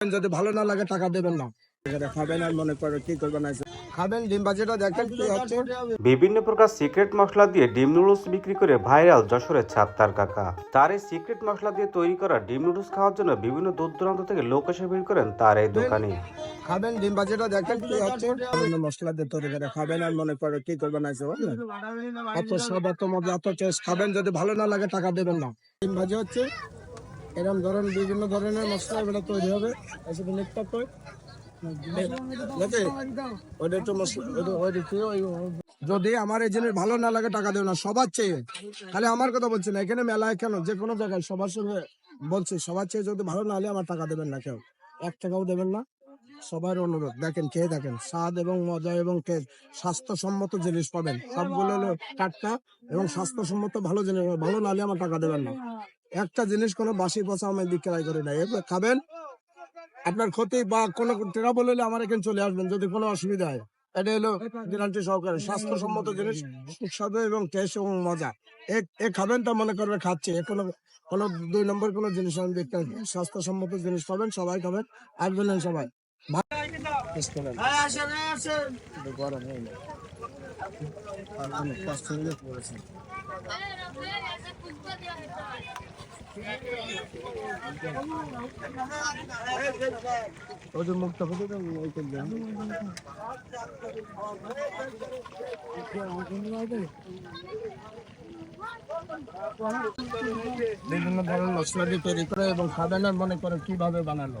যদি ভালো না লাগে টাকা দেবেন না। খাবেন আর মনে করে কি করবেন খাবেন ডিম বাজিটা দেখেন কি হচ্ছে। বিভিন্ন প্রকার সিক্রেট মশলা দিয়ে ডিম নুডলস বিক্রি করে ভাইরাল যশোরের ছাত্তার কাকা। তার এই সিক্রেট মশলা দিয়ে তৈরি করা ডিম নুডলস খাওয়ার জন্য বিভিন্ন দূর দূরান্ত থেকে লোক এসে ভিড় করেন তার এই দোকানে। খাবেন ডিম বাজিটা দেখেন কি হচ্ছে। মশলা দিয়ে তৈরি করে খাবেন আর মনে করে কি করবেন বুঝলেন এত স্বাদ এত মজা এত টেস্ট খাবেন যদি ভালো না লাগে টাকা দেবেন না। ডিম ভাজি হচ্ছে। এরকম ধরেন বিভিন্ন ধরনের মশলা এগুলো তৈরি হবে। এসে নিত্য কই? ওইটা যদি আমার এই জিনিস ভালো না লাগে, টাকা দেবে না, সবার চেয়ে। খালি আমার কথা বলছি না, এখানে মেলায় কেন যে কোনো জায়গায় সবার সঙ্গে বলছি, সবার চেয়ে যদি ভালো না হলে আমার টাকা দেবেন না কেউ। এক টাকাও দেবেন না, সবার অনুরোধ। দেখেন খেয়ে দেখেন, স্বাদ এবং মজা এবং স্বাস্থ্যসম্মত জিনিস পাবেন। সবগুলো হলো টাটকা এবং স্বাস্থ্যসম্মত ভালো জিনিস, ভালো না হলে আমার টাকা দেবেন না। একটা জিনিস কোনো বাসি পচা আমি বিক্রয় করি না এবার খাবেন আপনার ক্ষতি বা কোনো ট্রাবল হলে আমার এখানে চলে আসবেন যদি কোনো অসুবিধা হয় এটা হলো গ্যারান্টি সহকারে স্বাস্থ্যসম্মত জিনিস সুস্বাদু এবং টেস্ট এবং মজা এ খাবেন তা মনে করবে খাচ্ছে এ কোনো কোনো দুই নম্বর কোনো জিনিস আমি দেখতে স্বাস্থ্যসম্মত জিনিস পাবেন সবাই খাবেন আসবেন সবাই গরম করে বিভিন্ন ধরনের মশলা দিয়ে তৈরি করে এবং খাবেন আর মনে করে কীভাবে বানালো।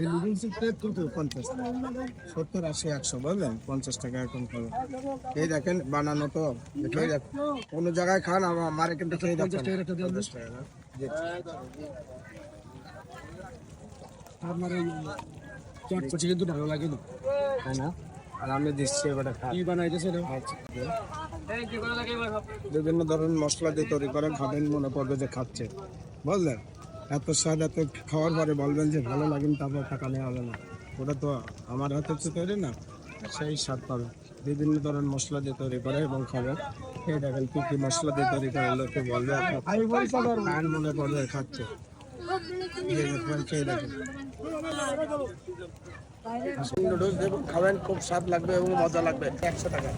এই প্লেট কত? পঞ্চাশ। সত্তর আশি একশো বুঝলেন? পঞ্চাশ টাকা এখন এই দেখেন বানানো তো। কোনো জায়গায় খান আমার পঞ্চাশ টাকা আপনার এই চটপটি কিন্তু ভালো লাগে না। তাই না? আর আমি দিচ্ছি এবারে কি বানাইতেছে বিভিন্ন ধরনের মশলা দিয়ে তৈরি করে খাবেন মনে করবে যে খাচ্ছে। বুঝলেন? এত স্বাদ এত খাওয়ার পরে বলবেন যে ভালো লাগেন তারপর টাকা নেওয়া হবে না। ওটা তো আমার হাতে হচ্ছে তৈরি না সেই স্বাদ পাবে। বিভিন্ন ধরনের মশলা দিয়ে তৈরি করে এবং খাবে। এই দেখেন কি কি মশলা দিয়ে তৈরি করে লোকে বলবে আপনার মনে করবে খাচ্ছে? খাবেন খুব স্বাদ লাগবে এবং মজা লাগবে একশো টাকা।